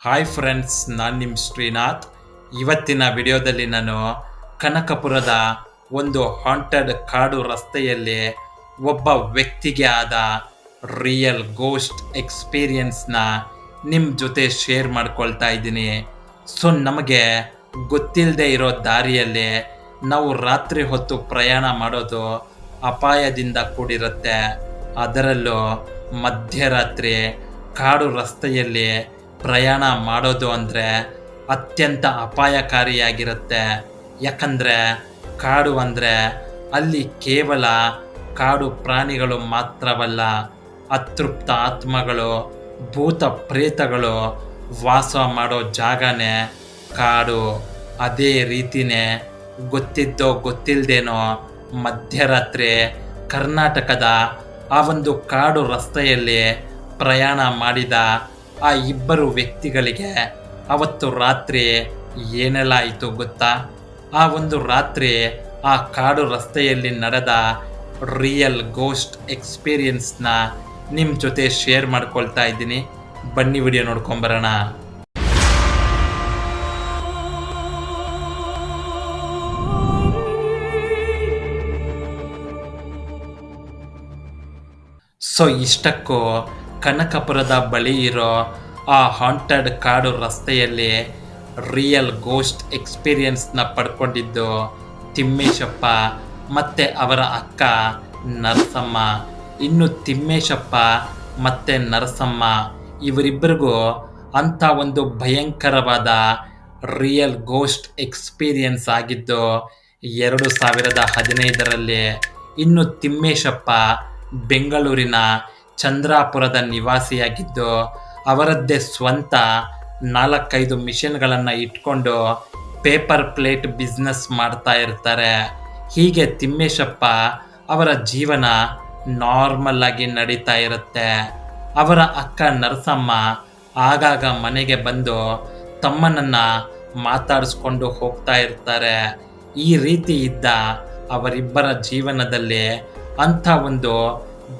Hi friends ನಾನು ನಿಮ್ಮ ಶ್ರೀನಾಥ್. ಇವತ್ತಿನ ವಿಡಿಯೋದಲ್ಲಿ ನಾನು ಕನಕಪುರದ ಒಂದು ಹಾಂಟೆಡ್ ಕಾಡು ರಸ್ತೆಯಲ್ಲಿ ಒಬ್ಬ ವ್ಯಕ್ತಿಗೆ ಆದ ರಿಯಲ್ ಗೋಸ್ಟ್ ಎಕ್ಸ್ಪೀರಿಯನ್ಸ್ನ ನಿಮ್ಮ ಜೊತೆ ಶೇರ್ ಮಾಡ್ಕೊಳ್ತಾ ಇದ್ದೀನಿ. ಸೊ ನಮಗೆ ಗೊತ್ತಿಲ್ಲದೆ ಇರೋ ದಾರಿಯಲ್ಲಿ ನಾವು ರಾತ್ರಿ ಹೊತ್ತು ಪ್ರಯಾಣ ಮಾಡೋದು ಅಪಾಯದಿಂದ ಕೂಡಿರುತ್ತೆ. ಅದರಲ್ಲೂ ಮಧ್ಯರಾತ್ರಿ ಕಾಡು ರಸ್ತೆಯಲ್ಲಿ ಪ್ರಯಾಣ ಮಾಡೋದು ಅಂದರೆ ಅತ್ಯಂತ ಅಪಾಯಕಾರಿಯಾಗಿರುತ್ತೆ. ಯಾಕಂದರೆ ಕಾಡು ಅಂದರೆ ಅಲ್ಲಿ ಕೇವಲ ಕಾಡು ಪ್ರಾಣಿಗಳು ಮಾತ್ರವಲ್ಲ, ಅತೃಪ್ತ ಆತ್ಮಗಳು, ಭೂತ ಪ್ರೇತಗಳು ವಾಸ ಮಾಡೋ ಜಾಗನೇ ಕಾಡು. ಅದೇ ರೀತಿನೇ ಗೊತ್ತಿದ್ದೋ ಗೊತ್ತಿಲ್ಲದೇನೋ ಮಧ್ಯರಾತ್ರಿ ಕರ್ನಾಟಕದ ಆ ಒಂದು ಕಾಡು ರಸ್ತೆಯಲ್ಲಿ ಪ್ರಯಾಣ ಮಾಡಿದ ಆ ಇಬ್ಬರು ವ್ಯಕ್ತಿಗಳಿಗೆ ಅವತ್ತು ರಾತ್ರಿ ಏನೆಲ್ಲ ಆಯಿತು ಗೊತ್ತಾ? ಆ ಒಂದು ರಾತ್ರಿ ಆ ಕಾಡು ರಸ್ತೆಯಲ್ಲಿ ನಡೆದ ರಿಯಲ್ ಗೋಸ್ಟ್ ಎಕ್ಸ್ಪೀರಿಯನ್ಸ್ನ ನಿಮ್ಮ ಜೊತೆ ಶೇರ್ ಮಾಡ್ಕೊಳ್ತಾ ಇದ್ದೀನಿ. ಬನ್ನಿ ವಿಡಿಯೋ ನೋಡ್ಕೊಂಬರೋಣ. ಸೊ ಇಷ್ಟಕ್ಕೂ ಕನಕಪುರದ ಬಳಿ ಇರೋ ಆ ಹಾಂಟೆಡ್ ಕಾಡು ರಸ್ತೆಯಲ್ಲಿ ರಿಯಲ್ ಗೋಸ್ಟ್ ಎಕ್ಸ್ಪೀರಿಯನ್ಸ್ನ ಪಡ್ಕೊಂಡಿದ್ದು ತಿಮ್ಮೇಶಪ್ಪ ಮತ್ತು ಅವರ ಅಕ್ಕ ನರಸಮ್ಮ. ಇನ್ನು ತಿಮ್ಮೇಶಪ್ಪ ಮತ್ತು ನರಸಮ್ಮ ಇವರಿಬ್ಬರಿಗೂ ಅಂಥ ಒಂದು ಭಯಂಕರವಾದ ರಿಯಲ್ ಗೋಸ್ಟ್ ಎಕ್ಸ್ಪೀರಿಯನ್ಸ್ ಆಗಿದ್ದು ಎರಡು ಸಾವಿರದ ಹದಿನೈದರಲ್ಲಿ ಇನ್ನು ತಿಮ್ಮೇಶಪ್ಪ ಬೆಂಗಳೂರಿನ ಚಂದ್ರಾಪುರದ ನಿವಾಸಿಯಾಗಿದ್ದು, ಅವರದ್ದೇ ಸ್ವಂತ ನಾಲ್ಕೈದು ಮಿಷಿನ್ಗಳನ್ನು ಇಟ್ಕೊಂಡು ಪೇಪರ್ ಪ್ಲೇಟ್ ಬಿಸ್ನೆಸ್ ಮಾಡ್ತಾ ಇರ್ತಾರೆ. ಹೀಗೆ ತಿಮ್ಮೇಶಪ್ಪ ಅವರ ಜೀವನ ನಾರ್ಮಲ್ ಆಗಿ ನಡೀತಾ ಇರುತ್ತೆ. ಅವರ ಅಕ್ಕ ನರಸಮ್ಮ ಆಗಾಗ ಮನೆಗೆ ಬಂದು ತಮ್ಮನನ್ನ ಮಾತಾಡಿಸ್ಕೊಂಡು ಹೋಗ್ತಾ ಇರ್ತಾರೆ. ಈ ರೀತಿ ಇದ್ದ ಅವರಿಬ್ಬರ ಜೀವನದಲ್ಲಿ ಅಂಥ ಒಂದು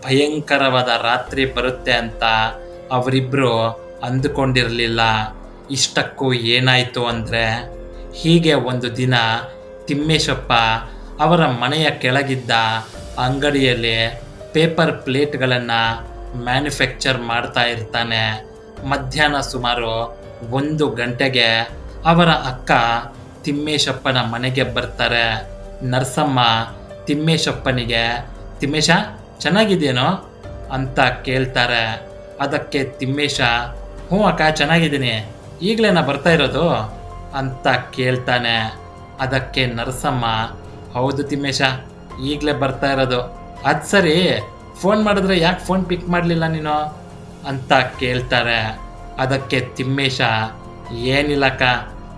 ಭಯಂಕರವಾದ ರಾತ್ರಿ ಬರುತ್ತೆ ಅಂತ ಅವರಿಬ್ಬರು ಅಂದುಕೊಂಡಿರಲಿಲ್ಲ. ಇಷ್ಟಕ್ಕೂ ಏನಾಯಿತು ಅಂದರೆ, ಹೀಗೆ ಒಂದು ದಿನ ತಿಮ್ಮೇಶಪ್ಪ ಅವರ ಮನೆಯ ಕೆಳಗಿದ್ದ ಅಂಗಡಿಯಲ್ಲಿ ಪೇಪರ್ ಪ್ಲೇಟ್ಗಳನ್ನು ಮ್ಯಾನುಫ್ಯಾಕ್ಚರ್ ಮಾಡ್ತಾ ಇರ್ತಾನೆ. ಮಧ್ಯಾಹ್ನ ಸುಮಾರು ಒಂದು ಗಂಟೆಗೆ ಅವರ ಅಕ್ಕ ತಿಮ್ಮೇಶಪ್ಪನ ಮನೆಗೆ ಬರ್ತಾರೆ. ನರಸಮ್ಮ ತಿಮ್ಮೇಶಪ್ಪನಿಗೆ, ತಿಮ್ಮೇಶ ಚೆನ್ನಾಗಿದ್ದೇನೋ ಅಂತ ಕೇಳ್ತಾರೆ. ಅದಕ್ಕೆ ತಿಮ್ಮೇಶ, ಹ್ಞೂ ಅಕ್ಕ, ಚೆನ್ನಾಗಿದ್ದೀನಿ. ಈಗಲೇ ನಾ ಬರ್ತಾ ಇರೋದು ಅಂತ ಕೇಳ್ತಾನೆ. ಅದಕ್ಕೆ ನರಸಮ್ಮ, ಹೌದು ತಿಮ್ಮೇಶ, ಈಗಲೇ ಬರ್ತಾ ಇರೋದು. ಅದು ಸರಿ, ಫೋನ್ ಮಾಡಿದ್ರೆ ಯಾಕೆ ಫೋನ್ ಪಿಕ್ ಮಾಡಲಿಲ್ಲ ನೀನು ಅಂತ ಕೇಳ್ತಾರೆ. ಅದಕ್ಕೆ ತಿಮ್ಮೇಶ ಏನಿಲ್ಲಕ್ಕ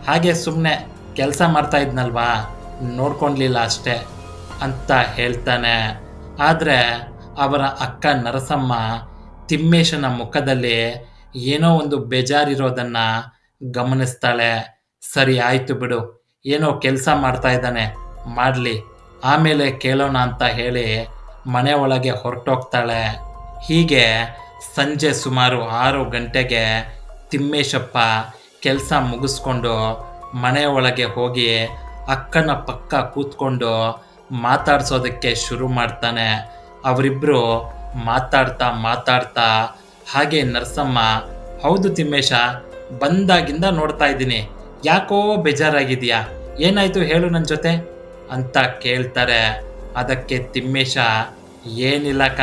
ಹಾಗೆ ಸುಮ್ಮನೆ ಕೆಲಸ ಮಾಡ್ತಾ ಇದ್ನಲ್ವಾ ನೋಡ್ಕೊಳ್ಲಿಲ್ಲ ಅಷ್ಟೇ ಅಂತ ಹೇಳ್ತಾನೆ. ಆದರೆ ಅವರ ಅಕ್ಕ ನರಸಮ್ಮ ತಿಮ್ಮೇಶನ ಮುಖದಲ್ಲಿ ಏನೋ ಒಂದು ಬೇಜಾರಿರೋದನ್ನು ಗಮನಿಸ್ತಾಳೆ. ಸರಿ, ಆಯಿತು ಬಿಡು. ಏನೋ ಕೆಲಸ ಮಾಡ್ತಾ ಇದ್ದಾನೆ. ಮಾಡಲಿ. ಆಮೇಲೆ ಕೇಳೋಣ ಅಂತ ಹೇಳಿ ಮನೆ ಒಳಗೆ ಹೊರಟೋಗ್ತಾಳೆ. ಹೀಗೆ ಸಂಜೆ ಸುಮಾರು ಆರು ಗಂಟೆಗೆ ತಿಮ್ಮೇಶಪ್ಪ ಕೆಲಸ ಮುಗಿಸ್ಕೊಂಡು ಮನೆ ಒಳಗೆ ಹೋಗಿ ಅಕ್ಕನ ಪಕ್ಕ ಕೂತ್ಕೊಂಡು ಮಾತಾಡ್ಸೋದಕ್ಕೆ ಶುರು ಮಾಡ್ತಾನೆ. ಅವರಿಬ್ಬರು ಮಾತಾಡ್ತಾ ಮಾತಾಡ್ತಾ ಹಾಗೆ ನರಸಮ್ಮ, ಹೌದು ತಿಮ್ಮೇಶ, ಬಂದಾಗಿಂದ ನೋಡ್ತಾ ಇದ್ದೀನಿ. ಯಾಕೋ ಬೇಜಾರಾಗಿದೆಯಾ ಏನಾಯ್ತು ಹೇಳು ನನ್ನ ಜೊತೆ? ಅಂತ ಕೇಳ್ತಾರೆ. ಅದಕ್ಕೆ ತಿಮ್ಮೇಶ ಏನಿಲ್ಲಕ್ಕ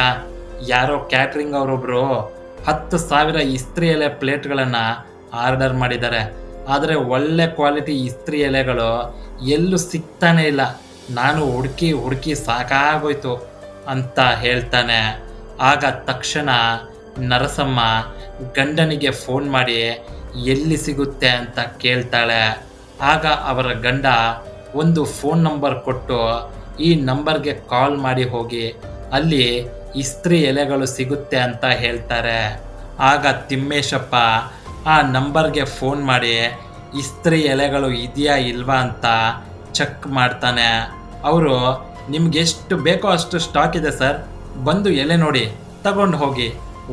ಯಾರೋ ಕ್ಯಾಟ್ರಿಂಗ್ ಅವರೊಬ್ರು ಹತ್ತು ಸಾವಿರ ಇಸ್ತ್ರಿ ಎಲೆ ಪ್ಲೇಟ್ಗಳನ್ನು ಆರ್ಡರ್ ಮಾಡಿದ್ದಾರೆ. ಆದರೆ ಒಳ್ಳೆ ಕ್ವಾಲಿಟಿ ಇಸ್ತ್ರಿ ಎಲೆಗಳು ಎಲ್ಲೂ ಸಿಗ್ತಾನೆ ಇಲ್ಲ. ನಾನು ಹುಡುಕಿ ಹುಡುಕಿ ಸಾಕಾಗೋಯ್ತು. ಅಂತ ಹೇಳ್ತಾನೆ. ಆಗ ತಕ್ಷಣ ನರಸಮ್ಮ ಗಂಡನಿಗೆ ಫೋನ್ ಮಾಡಿ, ಎಲ್ಲಿ ಸಿಗುತ್ತೆ? ಅಂತ ಕೇಳ್ತಾಳೆ. ಆಗ ಅವರ ಗಂಡ ಒಂದು ಫೋನ್ ನಂಬರ್ ಕೊಟ್ಟು ಈ ನಂಬರ್ಗೆ ಕಾಲ್ ಮಾಡಿ ಹೋಗಿ, ಅಲ್ಲಿ ಇಸ್ತ್ರಿ ಎಲೆಗಳು ಸಿಗುತ್ತೆ ಅಂತ ಹೇಳ್ತಾರೆ. ಆಗ ತಿಮ್ಮೇಶಪ್ಪ ಆ ನಂಬರ್ಗೆ ಫೋನ್ ಮಾಡಿ, ಇಸ್ತ್ರಿ ಎಲೆಗಳು ಇದೆಯಾ ಇಲ್ವಾ? ಅಂತ ಚೆಕ್ ಮಾಡ್ತಾನೆ. ಅವರು ನಿಮ್ಗೆ ಎಷ್ಟು ಬೇಕೋ ಅಷ್ಟು ಸ್ಟಾಕ್ ಇದೆ ಸರ್ ಬಂದು ಎಲೆ ನೋಡಿ, ತಗೊಂಡು ಹೋಗಿ.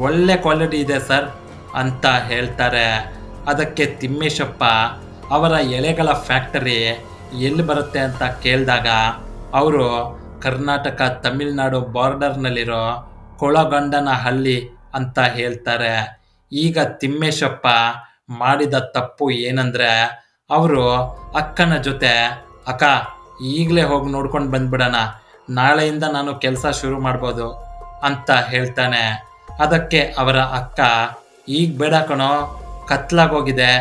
ಒಳ್ಳೆ ಕ್ವಾಲಿಟಿ ಇದೆ ಸರ್ ಅಂತ ಹೇಳ್ತಾರೆ. ಅದಕ್ಕೆ ತಿಮ್ಮೇಶಪ್ಪ, ಅವರ ಎಲೆಗಳ ಫ್ಯಾಕ್ಟರಿ ಎಲ್ಲಿ ಬರುತ್ತೆ ಅಂತ ಕೇಳಿದಾಗ, ಅವರು ಕರ್ನಾಟಕ ತಮಿಳುನಾಡು ಬಾರ್ಡರ್ನಲ್ಲಿರೋ ಕೊಳಗಂಡನ ಹಳ್ಳಿ ಅಂತ ಹೇಳ್ತಾರೆ. ಈಗ ತಿಮ್ಮೇಶಪ್ಪ ಮಾಡಿದ ತಪ್ಪು ಏನಂದ್ರೆ, ಅವರು ಅಕ್ಕನ ಜೊತೆ, ಅಕ್ಕ ಈಗಲೇ ಹೋಗಿ ನೋಡ್ಕೊಂಡು ಬಂದ್ಬಿಡೋಣ. ನಾಳೆಯಿಂದ ನಾನು ಕೆಲಸ ಶುರು ಮಾಡ್ಬೋದು ಅಂತ ಹೇಳ್ತಾನೆ. ಅದಕ್ಕೆ ಅವರ ಅಕ್ಕ, ಈಗ ಬೇಡ ಕಣೋ, ಕತ್ಲಾಗೋಗಿದೆ.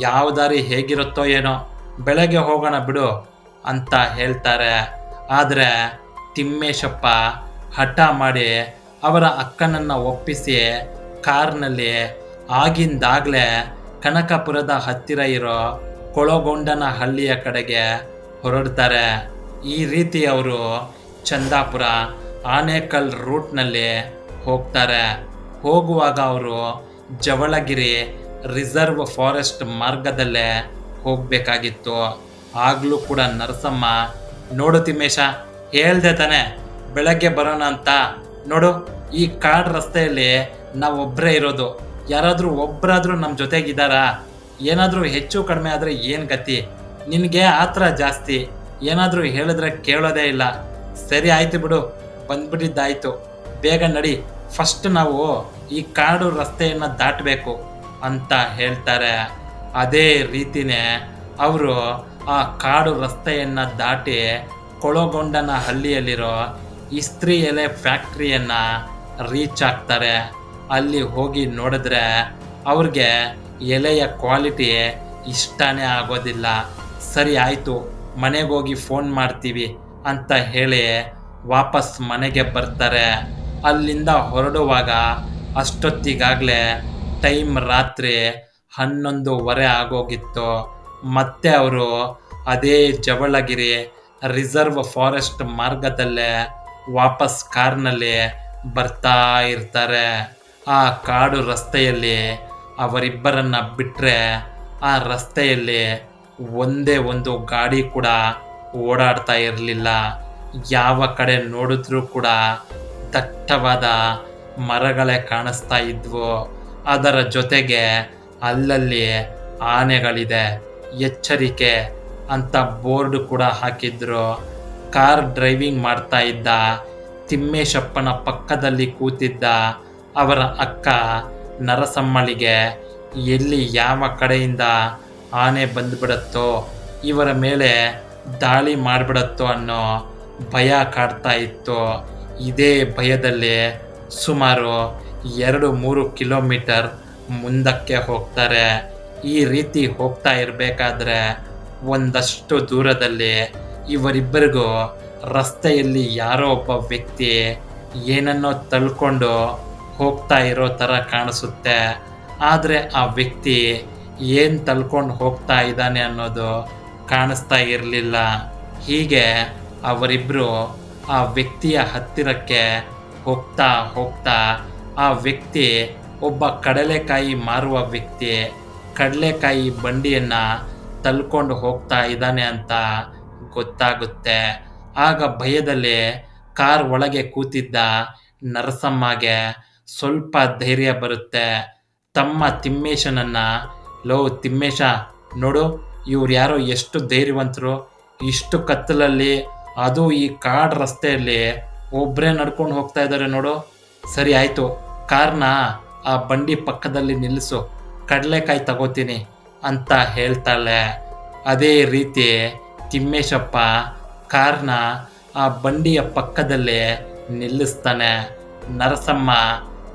ಯಾವ ದಾರಿ ಹೇಗಿರುತ್ತೋ ಏನೋ, ಬೆಳಗ್ಗೆ ಹೋಗೋಣ ಬಿಡು ಅಂತ ಹೇಳ್ತಾರೆ. ಆದರೆ ತಿಮ್ಮೇಶಪ್ಪ ಹಠ ಮಾಡಿ ಅವರ ಅಕ್ಕನನ್ನು ಒಪ್ಪಿಸಿ ಕಾರ್ನಲ್ಲಿ, ಆಗಿಂದಾಗಲೇ ಕನಕಪುರದ ಹತ್ತಿರ ಇರೋ ಕೊಳಗೊಂಡನ ಹಳ್ಳಿಯ ಕಡೆಗೆ ಹೊರಡ್ತಾರೆ. ಈ ರೀತಿ ಅವರು ಚಂದಾಪುರ ಆನೇಕಲ್ ರೂಟ್ನಲ್ಲಿ ಹೋಗ್ತಾರೆ. ಹೋಗುವಾಗ ಅವರು ಜವಳಗಿರಿ ರಿಸರ್ವ್ ಫಾರೆಸ್ಟ್ ಮಾರ್ಗದಲ್ಲೇ ಹೋಗಬೇಕಾಗಿತ್ತು. ಆಗಲೂ ಕೂಡ ನರಸಮ್ಮ, ನೋಡು ತಿಮ್ಮೇಶ ಹೇಳ್ದೆ ತಾನೆ, ಬೆಳಗ್ಗೆ ಬರೋಣ ಅಂತ. ನೋಡು, ಈ ಕಾಡು ರಸ್ತೆಯಲ್ಲಿ ನಾವೊಬ್ಬರೇ ಇರೋದು. ಯಾರಾದರೂ ಒಬ್ಬರಾದರೂ ನಮ್ಮ ಜೊತೆಗಿದ್ದಾರಾ? ಏನಾದರೂ ಹೆಚ್ಚು ಕಡಿಮೆ ಆದರೆ ಏನು ಗತಿ? ನಿನಗೆ ಆ ಥರ ಜಾಸ್ತಿ. ಏನಾದರೂ ಹೇಳಿದ್ರೆ ಕೇಳೋದೇ ಇಲ್ಲ. ಸರಿ ಆಯ್ತು ಬಿಡು. ಬಂದ್ಬಿಟ್ಟಿದ್ದಾಯ್ತು. ಬೇಗ ನಡಿ. ಫಸ್ಟ್ ನಾವು ಈ ಕಾಡು ರಸ್ತೆಯನ್ನು ದಾಟಬೇಕು ಅಂತ ಹೇಳ್ತಾರೆ. ಅದೇ ರೀತಿನೇ ಅವರು ಆ ಕಾಡು ರಸ್ತೆಯನ್ನು ದಾಟಿ ಕೊಳಗೊಂಡನ ಹಳ್ಳಿಯಲ್ಲಿರೋ ಇಸ್ತ್ರಿ ಎಲೆ ಫ್ಯಾಕ್ಟ್ರಿಯನ್ನು ರೀಚ್ ಆಗ್ತಾರೆ. ಅಲ್ಲಿ ಹೋಗಿ ನೋಡಿದ್ರೆ ಅವ್ರಿಗೆ ಎಲೆಯ ಕ್ವಾಲಿಟಿ ಇಷ್ಟನೇ ಆಗೋದಿಲ್ಲ. ಸರಿ ಆಯಿತು, ಮನೆಗೆ ಹೋಗಿ ಫೋನ್ ಮಾಡ್ತೀವಿ ಅಂತ ಹೇಳಿ ವಾಪಸ್ ಮನೆಗೆ ಬರ್ತಾರೆ. ಅಲ್ಲಿಂದ ಹೊರಡುವಾಗ ಅಷ್ಟೊತ್ತಿಗಾಗಲೇ ಟೈಮ್ ರಾತ್ರಿ ಹನ್ನೊಂದುವರೆ ಆಗೋಗಿತ್ತು. ಮತ್ತೆ ಅವರು ಅದೇ ಜವಳಗಿರಿ ರಿಸರ್ವ್ ಫಾರೆಸ್ಟ್ ಮಾರ್ಗದಲ್ಲೇ ವಾಪಸ್ ಕಾರ್ನಲ್ಲಿ ಬರ್ತಾ ಇರ್ತಾರೆ. ಆ ಕಾಡು ರಸ್ತೆಯಲ್ಲಿ ಅವರಿಬ್ಬರನ್ನ ಬಿಟ್ಟರೆ ಆ ರಸ್ತೆಯಲ್ಲಿ ಒಂದೇ ಒಂದು ಗಾಡಿ ಕೂಡ ಓಡಾಡ್ತಾ ಇರಲಿಲ್ಲ. ಯಾವ ಕಡೆ ನೋಡಿದ್ರೂ ಕೂಡ ದಟ್ಟವಾದ ಮರಗಳೇ ಕಾಣಿಸ್ತಾ ಇದ್ವು. ಅದರ ಜೊತೆಗೆ ಅಲ್ಲಲ್ಲಿ ಆನೆಗಳಿದೆ. ಎಚ್ಚರಿಕೆ ಅಂತ ಬೋರ್ಡ್ ಕೂಡ ಹಾಕಿದ್ರು. ಕಾರ್ ಡ್ರೈವಿಂಗ್ ಮಾಡ್ತಾ ಇದ್ದ, ತಿಮ್ಮೇಶಪ್ಪನ ಪಕ್ಕದಲ್ಲಿ ಕೂತಿದ್ದ ಅವರ ಅಕ್ಕ ನರಸಮ್ಮಳಿಗೆ, ಎಲ್ಲಿ ಯಾವ ಕಡೆಯಿಂದ ಆನೆ ಬಂದ್ಬಿಡತ್ತೋ, ಇವರ ಮೇಲೆ ದಾಳಿ ಮಾಡಿಬಿಡತ್ತೋ ಅನ್ನೋ ಭಯ ಕಾಡ್ತಾ ಇತ್ತು. ಇದೇ ಭಯದಲ್ಲಿ ಸುಮಾರು ಎರಡು ಮೂರು ಕಿಲೋಮೀಟರ್ ಮುಂದಕ್ಕೆ ಹೋಗ್ತಾರೆ. ಈ ರೀತಿ ಹೋಗ್ತಾ ಇರಬೇಕಾದ್ರೆ ಒಂದಷ್ಟು ದೂರದಲ್ಲಿ ಇವರಿಬ್ಬರಿಗೂ ರಸ್ತೆಯಲ್ಲಿ ಯಾರೋ ಒಬ್ಬ ವ್ಯಕ್ತಿ ಏನನ್ನೋ ತಳ್ಕೊಂಡು ಹೋಗ್ತಾ ಇರೋ ಥರ ಕಾಣಿಸುತ್ತೆ. ಆದರೆ ಆ ವ್ಯಕ್ತಿ ಏನು ತಳ್ಕೊಂಡು ಹೋಗ್ತಾ ಇದ್ದಾನೆ ಅನ್ನೋದು ಕಾಣಿಸ್ತಾ ಇರಲಿಲ್ಲ. ಹೀಗೆ ಅವರಿಬ್ಬರು ಆ ವ್ಯಕ್ತಿಯ ಹತ್ತಿರಕ್ಕೆ ಹೋಗ್ತಾ ಹೋಗ್ತಾ ಆ ವ್ಯಕ್ತಿ ಒಬ್ಬ ಕಡಲೆಕಾಯಿ ಮಾರುವ ವ್ಯಕ್ತಿ ಕಡಲೆಕಾಯಿ ಬಂಡಿಯನ್ನು ತಳ್ಕೊಂಡು ಹೋಗ್ತಾ ಇದ್ದಾನೆ ಅಂತ ಗೊತ್ತಾಗುತ್ತೆ. ಆಗ ಭಯದಲ್ಲಿ ಕಾರ್ ಒಳಗೆ ಕೂತಿದ್ದ ನರಸಮ್ಮಗೆ ಸ್ವಲ್ಪ ಧೈರ್ಯ ಬರುತ್ತೆ. ತಮ್ಮ ತಿಮ್ಮೇಶನನ್ನ ಲೋ ತಿಮ್ಮೇಶ, ನೋಡು, ಇವ್ರು ಯಾರೋ ಎಷ್ಟು ಧೈರ್ಯವಂತರು, ಇಷ್ಟು ಕತ್ತಲಲ್ಲಿ, ಅದು ಈ ಕಾಡು ರಸ್ತೆಯಲ್ಲಿ ಒಬ್ಬರೇ ನಡ್ಕೊಂಡು ಹೋಗ್ತಾ ಇದ್ದಾರೆ ನೋಡು. ಸರಿ ಆಯಿತು, ಕಾರ್ನ ಆ ಬಂಡಿ ಪಕ್ಕದಲ್ಲಿ ನಿಲ್ಲಿಸು, ಕಡಲೆಕಾಯಿ ತಗೋತೀನಿ ಅಂತ ಹೇಳ್ತಾಳೆ. ಅದೇ ರೀತಿ ತಿಮ್ಮೇಶಪ್ಪ ಕಾರ್ನ ಆ ಬಂಡಿಯ ಪಕ್ಕದಲ್ಲಿ ನಿಲ್ಲಿಸ್ತಾನೆ. ನರಸಮ್ಮ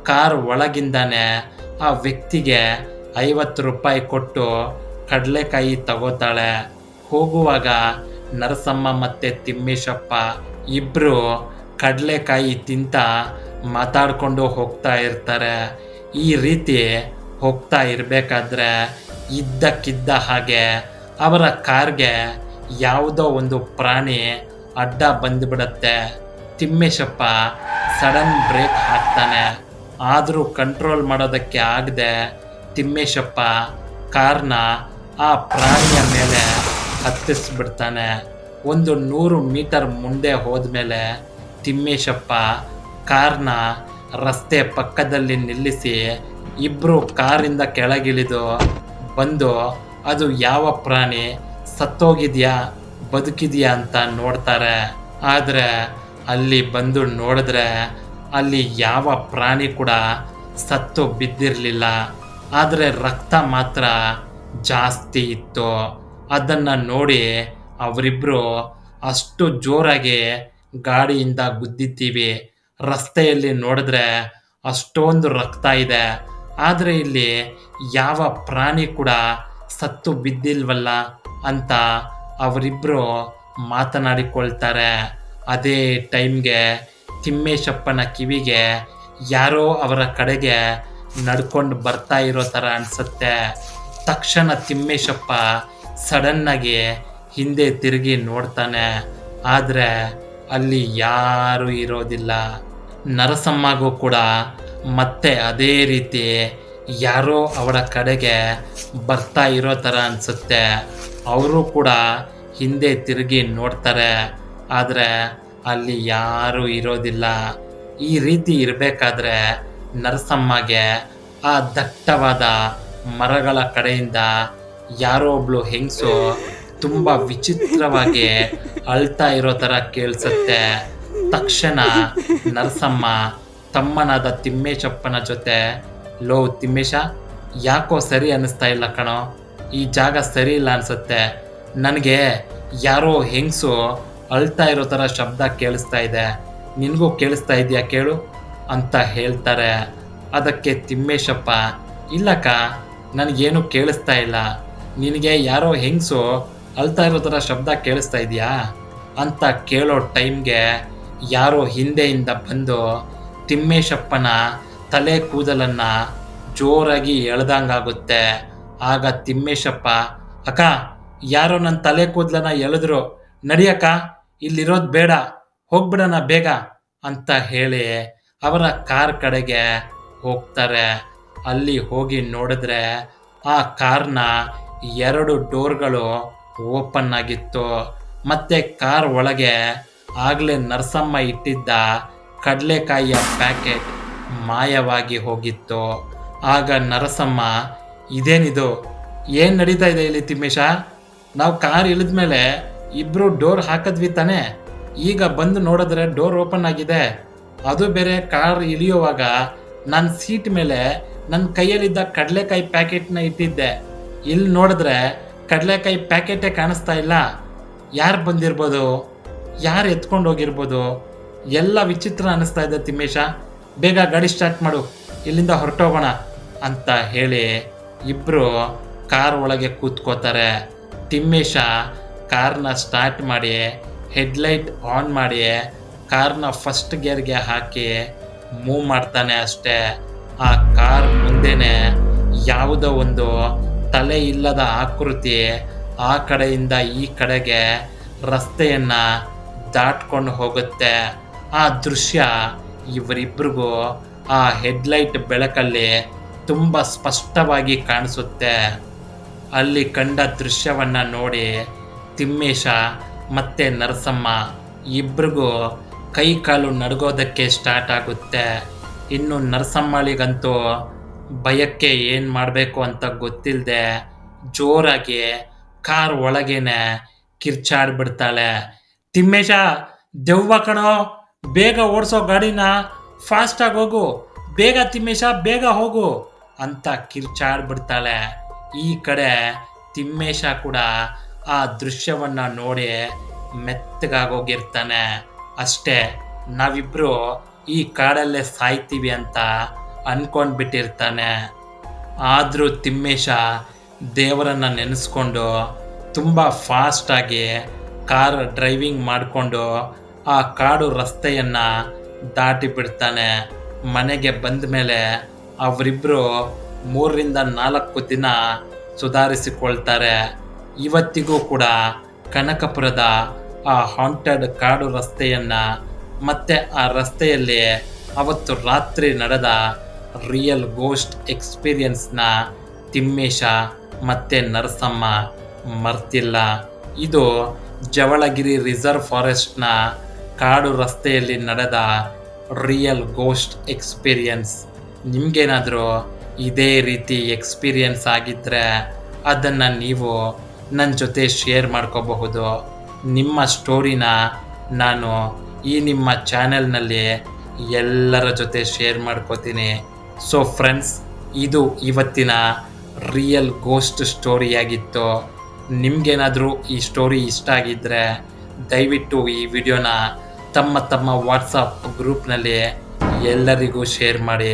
ಕಾರ್ ಒಳಗಿಂದಾನೆ ಆ ವ್ಯಕ್ತಿಗೆ ಐವತ್ತು ರೂಪಾಯಿ ಕೊಟ್ಟು ಕಡಲೆಕಾಯಿ ತಗೋತಾಳೆ. ಹೋಗುವಾಗ ನರಸಮ್ಮ ಮತ್ತೆ ತಿಮ್ಮೇಶಪ್ಪ ಇಬ್ರು ಕಡಲೆಕಾಯಿ ತಿಂತ ಮಾತಾಡ್ಕೊಂಡು ಹೋಗ್ತಾ ಇರ್ತಾರೆ. ಈ ರೀತಿ ಹೋಗ್ತಾ ಇರಬೇಕಾದ್ರೆ ಇದ್ದಕ್ಕಿದ್ದ ಹಾಗೆ ಅವರ ಕಾರ್ಗೆ ಯಾವುದೋ ಒಂದು ಪ್ರಾಣಿ ಅಡ್ಡ ಬಂದುಬಿಡತ್ತೆ. ತಿಮ್ಮೇಶಪ್ಪ ಸಡನ್ ಬ್ರೇಕ್ ಹಾಕ್ತಾನೆ. ಆದರೂ ಕಂಟ್ರೋಲ್ ಮಾಡೋದಕ್ಕೆ ಆಗದೆ ತಿಮ್ಮೇಶಪ್ಪ ಕಾರ್ನ ಆ ಪ್ರಾಣಿಯ ಮೇಲೆ ಹತ್ತಿಸ್ಬಿಡ್ತಾನೆ. ಒಂದು ನೂರು ಮೀಟರ್ ಮುಂದೆ ಹೋದ್ಮೇಲೆ ತಿಮ್ಮೇಶಪ್ಪ ಕಾರ್ನ ರಸ್ತೆ ಪಕ್ಕದಲ್ಲಿ ನಿಲ್ಲಿಸಿ ಇಬ್ಬರು ಕಾರಿಂದ ಕೆಳಗಿಳಿದು ಬಂದು, ಅದು ಯಾವ ಪ್ರಾಣಿ? ಸತ್ತೋಗಿದೆಯಾ? ಬದುಕಿದೆಯಾ? ಅಂತ ನೋಡ್ತಾರೆ. ಆದರೆ ಅಲ್ಲಿ ಬಂದು ನೋಡಿದ್ರೆ ಅಲ್ಲಿ ಯಾವ ಪ್ರಾಣಿ ಕೂಡ ಸತ್ತು ಬಿದ್ದಿರಲಿಲ್ಲ. ಆದರೆ ರಕ್ತ ಮಾತ್ರ ಜಾಸ್ತಿ ಇತ್ತು. ಅದನ್ನು ನೋಡಿ ಅವರಿಬ್ಬರು ಅಷ್ಟು ಜೋರಾಗಿ ಗಾಡಿಯಿಂದ ಗುದ್ದಿದ್ದೀವಿ. ರಸ್ತೆಯಲ್ಲಿ ನೋಡಿದ್ರೆ ಅಷ್ಟೊಂದು ರಕ್ತ ಇದೆ. ಆದರೆ ಇಲ್ಲಿ ಯಾವ ಪ್ರಾಣಿ ಕೂಡ ಸತ್ತು ಬಿದ್ದಿಲ್ವಲ್ಲ ಅಂತ ಅವರಿಬ್ಬರು ಮಾತನಾಡಿಕೊಳ್ತಾರೆ. ಅದೇ ಟೈಮ್ಗೆ ತಿಮ್ಮೇಶಪ್ಪನ ಕಿವಿಗೆ ಯಾರೋ ಅವರ ಕಡೆಗೆ ನಡ್ಕೊಂಡು ಬರ್ತಾ ಇರೋ ಥರ ಅನಿಸುತ್ತೆ. ತಕ್ಷಣ ತಿಮ್ಮೇಶಪ್ಪ ಸಡನ್ನಾಗಿ ಹಿಂದೆ ತಿರುಗಿ ನೋಡ್ತಾನೆ. ಆದರೆ ಅಲ್ಲಿ ಯಾರೂ ಇರೋದಿಲ್ಲ. ನರಸಮ್ಮಗೂ ಕೂಡ ಮತ್ತೆ ಅದೇ ರೀತಿ ಯಾರೋ ಅವಳ ಕಡೆಗೆ ಬರ್ತಾ ಇರೋ ಥರ ಅನಿಸುತ್ತೆ. ಅವರು ಕೂಡ ಹಿಂದೆ ತಿರುಗಿ ನೋಡ್ತಾರೆ. ಆದರೆ ಅಲ್ಲಿ ಯಾರೂ ಇರೋದಿಲ್ಲ. ಈ ರೀತಿ ಇರಬೇಕಾದ್ರೆ ನರಸಮ್ಮಗೆ ಆ ದಟ್ಟವಾದ ಮರಗಳ ಕಡೆಯಿಂದ ಯಾರೋ ಒಬ್ಳು ಹೆಂಗಸು ತುಂಬ ವಿಚಿತ್ರವಾಗಿ ಅಳ್ತಾ ಇರೋ ಥರ ಕೇಳಿಸುತ್ತೆ. ತಕ್ಷಣ ನರಸಮ್ಮ ತಮ್ಮನಾದ ತಿಮ್ಮೇಶಪ್ಪನ ಜೊತೆ, ಲೋ ತಿಮ್ಮೇಶ, ಯಾಕೋ ಸರಿ ಅನ್ನಿಸ್ತಾ ಇಲ್ಲ ಕಣೋ, ಈ ಜಾಗ ಸರಿ ಇಲ್ಲ ಅನ್ಸುತ್ತೆ. ನನಗೆ ಯಾರೋ ಹೆಂಗಸು ಅಳ್ತಾ ಇರೋ ಥರ ಶಬ್ದ ಕೇಳಿಸ್ತಾ ಇದೆ. ನಿನಗೂ ಕೇಳಿಸ್ತಾ ಇದೆಯಾ ಕೇಳು. ಅಂತ ಹೇಳ್ತಾರೆ. ಅದಕ್ಕೆ ತಿಮ್ಮೇಶಪ್ಪ, ಇಲ್ಲಕ್ಕ, ನನಗೇನು ಕೇಳಿಸ್ತಾ ಇಲ್ಲ. ನಿನಗೆ ಯಾರೋ ಹೆಂಗಸು ಅಳ್ತಾ ಇರೋ ಥರ ಶಬ್ದ ಕೇಳಿಸ್ತಾ ಇದೆಯಾ? ಅಂತ ಕೇಳೋ ಟೈಮ್ಗೆ ಯಾರೋ ಹಿಂದೆಯಿಂದ ಬಂದು ತಿಮ್ಮೇಶಪ್ಪನ ತಲೆ ಕೂದಲನ್ನು ಜೋರಾಗಿ ಎಳ್ದಂಗಾಗುತ್ತೆ. ಆಗ ತಿಮ್ಮೇಶಪ್ಪ, ಅಕ್ಕ, ಯಾರೋ ನನ್ನ ತಲೆ ಕೂದಲನ್ನ ಎಳೆದ್ರು. ನಡಿಯಕ್ಕ ಇಲ್ಲಿರೋದು ಬೇಡ. ಹೋಗ್ಬಿಡೋಣ ಬೇಗ. ಅಂತ ಹೇಳಿ ಅವರ ಕಾರ್ ಕಡೆಗೆ ಹೋಗ್ತಾರೆ. ಅಲ್ಲಿ ಹೋಗಿ ನೋಡಿದ್ರೆ ಆ ಕಾರ್ನ ಎರಡು ಡೋರ್ಗಳು ಓಪನ್ ಆಗಿತ್ತು. ಮತ್ತೆ ಕಾರ್ ಒಳಗೆ ಆಗಲೇ ನರಸಮ್ಮ ಇಟ್ಟಿದ್ದ ಕಡಲೆಕಾಯಿಯ ಪ್ಯಾಕೆಟ್ ಮಾಯವಾಗಿ ಹೋಗಿತ್ತು. ಆಗ ನರಸಮ್ಮ, ಇದೇನಿದು? ಏನು ನಡೀತಾ ಇದೆ ಇಲ್ಲಿ ತಿಮ್ಮೇಶ? ನಾವು ಕಾರ್ ಇಳಿದ ಮೇಲೆ ಇಬ್ರು ಡೋರ್ ಹಾಕಿದ್ವಿ ತಾನೆ? ಈಗ ಬಂದು ನೋಡಿದ್ರೆ ಡೋರ್ ಓಪನ್ ಆಗಿದೆ. ಅದು ಬೇರೆ ಕಾರ್ ಇಳಿಯುವಾಗ ನನ್ನ ಸೀಟ್ ಮೇಲೆ ನನ್ನ ಕೈಯಲ್ಲಿದ್ದ ಕಡಲೆಕಾಯಿ ಪ್ಯಾಕೆಟ್ನ ಇಟ್ಟಿದ್ದೆ. ಇಲ್ಲಿ ನೋಡಿದ್ರೆ ಕಡಲೆಕಾಯಿ ಪ್ಯಾಕೆಟೇ ಕಾಣಿಸ್ತಾ ಇಲ್ಲ. ಯಾರು ಬಂದಿರ್ಬೋದು? ಯಾರು ಎತ್ಕೊಂಡು ಹೋಗಿರ್ಬೋದು? ಎಲ್ಲ ವಿಚಿತ್ರ ಅನಿಸ್ತಾ ಇದೆ ತಿಮ್ಮೇಶ. ಬೇಗ ಗಾಡಿ ಸ್ಟಾರ್ಟ್ ಮಾಡು. ಇಲ್ಲಿಂದ ಹೊರಟೋಗೋಣ ಅಂತ ಹೇಳಿ ಇಬ್ಬರು ಕಾರ್ ಒಳಗೆ ಕೂತ್ಕೋತಾರೆ. ತಿಮ್ಮೇಶ ಕಾರ್ನ ಸ್ಟಾರ್ಟ್ ಮಾಡಿ ಹೆಡ್ಲೈಟ್ ಆನ್ ಮಾಡಿ ಕಾರ್ನ ಫಸ್ಟ್ ಗೇರ್ಗೆ ಹಾಕಿ ಮೂವ್ ಮಾಡ್ತಾನೆ ಅಷ್ಟೇ. ಆ ಕಾರ್ ಮುಂದೆನೆ ಯಾವುದೋ ಒಂದು ತಲೆ ಇಲ್ಲದ ಆಕೃತಿ ಆ ಕಡೆಯಿಂದ ಈ ಕಡೆಗೆ ರಸ್ತೆಯನ್ನ ದಾಟ್ಕೊಂಡು ಹೋಗುತ್ತೆ. ಆ ದೃಶ್ಯ ಇವರಿಬ್ರಿಗೂ ಆ ಹೆಡ್ಲೈಟ್ ಬೆಳಕಲ್ಲಿ ತುಂಬ ಸ್ಪಷ್ಟವಾಗಿ ಕಾಣಿಸುತ್ತೆ. ಅಲ್ಲಿ ಕಂಡ ದೃಶ್ಯವನ್ನ ನೋಡಿ ತಿಮ್ಮೇಶ ಮತ್ತೆ ನರಸಮ್ಮ ಇಬ್ರಿಗೂ ಕೈ ಕಾಲು ನಡ್ಗೋದಕ್ಕೆ ಸ್ಟಾರ್ಟ್ ಆಗುತ್ತೆ. ಇನ್ನು ನರಸಮ್ಮಳಿಗಂತೂ ಭಯಕ್ಕೆ ಏನು ಮಾಡಬೇಕು ಅಂತ ಗೊತ್ತಿಲ್ಲದೆ ಜೋರಾಗಿ ಕಾರ್ ಒಳಗೇನೆ ಕಿರ್ಚಾಡ್ಬಿಡ್ತಾಳೆ. ತಿಮ್ಮೇಶ, ದೆವ್ವ ಕಣೋ, ಬೇಗ ಓಡಿಸೋ ಗಾಡಿನ ಫಾಸ್ಟಾಗಿ ಹೋಗು. ಬೇಗ ತಿಮ್ಮೇಶ, ಬೇಗ ಹೋಗು ಅಂತ ಕಿರ್ಚಾಡ್ಬಿಡ್ತಾಳೆ. ಈ ಕಡೆ ತಿಮ್ಮೇಶ ಕೂಡ ಆ ದೃಶ್ಯವನ್ನು ನೋಡಿ ಮೆತ್ತಗಾಗೋಗಿರ್ತಾನೆ. ಅಷ್ಟೇ, ನಾವಿಬ್ರು ಈ ಕಾಡಲ್ಲೇ ಸಾಯ್ತೀವಿ ಅಂತ ಅನ್ಕೊಂಡ್ಬಿಟ್ಟಿರ್ತಾನೆ. ಆದರೂ ತಿಮ್ಮೇಶ ದೇವರನ್ನ ನೆನೆಸ್ಕೊಂಡು ತುಂಬ ಫಾಸ್ಟಾಗಿ ಕಾರ್ ಡ್ರೈವಿಂಗ್ ಮಾಡಿಕೊಂಡು ಆ ಕಾಡು ರಸ್ತೆಯನ್ನು ದಾಟಿ ಬಿಡ್ತಾನೆ ಮನೆಗೆ ಬಂದ ಮೇಲೆ ಅವರಿಬ್ಬರು ಮೂರರಿಂದ ನಾಲ್ಕು ದಿನ ಸುಧಾರಿಸಿಕೊಳ್ತಾರೆ. ಇವತ್ತಿಗೂ ಕೂಡ ಕನಕಪುರದ ಆ ಹಾಂಟೆಡ್ ಕಾಡು ರಸ್ತೆಯನ್ನ ಮತ್ತೆ ಆ ರಸ್ತೆಯಲ್ಲಿ ಅವತ್ತು ರಾತ್ರಿ ನಡೆದ ರಿಯಲ್ ಗೋಸ್ಟ್ ಎಕ್ಸ್ಪೀರಿಯನ್ಸ್ನ ತಿಮ್ಮೇಶ ಮತ್ತೆ ನರಸಮ್ಮ ಮರ್ತಿಲ್ಲ. ಇದು ಜವಳಗಿರಿ ರಿಸರ್ವ್ ಫಾರೆಸ್ಟ್ನ ಕಾಡು ರಸ್ತೆಯಲ್ಲಿ ನಡೆದ ರಿಯಲ್ ಗೋಸ್ಟ್ ಎಕ್ಸ್ಪೀರಿಯನ್ಸ್ ನಿಮಗೇನಾದರೂ ಇದೇ ರೀತಿ ಎಕ್ಸ್ಪೀರಿಯನ್ಸ್ ಆಗಿದ್ದರೆ ಅದನ್ನು ನೀವು ನನ್ನ ಜೊತೆ ಶೇರ್ ಮಾಡ್ಕೋಬಹುದು. ನಿಮ್ಮ ಸ್ಟೋರಿನ ನಾನು ಈ ನಿಮ್ಮ ಚಾನೆಲ್ನಲ್ಲಿ ಎಲ್ಲರ ಜೊತೆ ಶೇರ್ ಮಾಡ್ಕೋತೀನಿ. ಸೊ ಫ್ರೆಂಡ್ಸ್ ಇದು ಇವತ್ತಿನ ರಿಯಲ್ ಗೋಸ್ಟ್ ಸ್ಟೋರಿಯಾಗಿತ್ತು ನಿಮಗೇನಾದರೂ ಈ ಸ್ಟೋರಿ ಇಷ್ಟ ಆಗಿದ್ದರೆ ದಯವಿಟ್ಟು ಈ ವಿಡಿಯೋನ ತಮ್ಮ ತಮ್ಮ ವಾಟ್ಸಪ್ ಗ್ರೂಪ್ನಲ್ಲಿ ಎಲ್ಲರಿಗೂ ಶೇರ್ ಮಾಡಿ.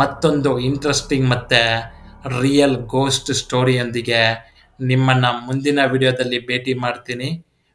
ಮತ್ತೊಂದು ಇಂಟ್ರೆಸ್ಟಿಂಗ್ ಮತ್ತು ರಿಯಲ್ ಗೋಸ್ಟ್ ಸ್ಟೋರಿಯೊಂದಿಗೆ ನಿಮ್ಮನ್ನು ಮುಂದಿನ ವಿಡಿಯೋದಲ್ಲಿ ಭೇಟಿ ಮಾಡ್ತೀನಿ.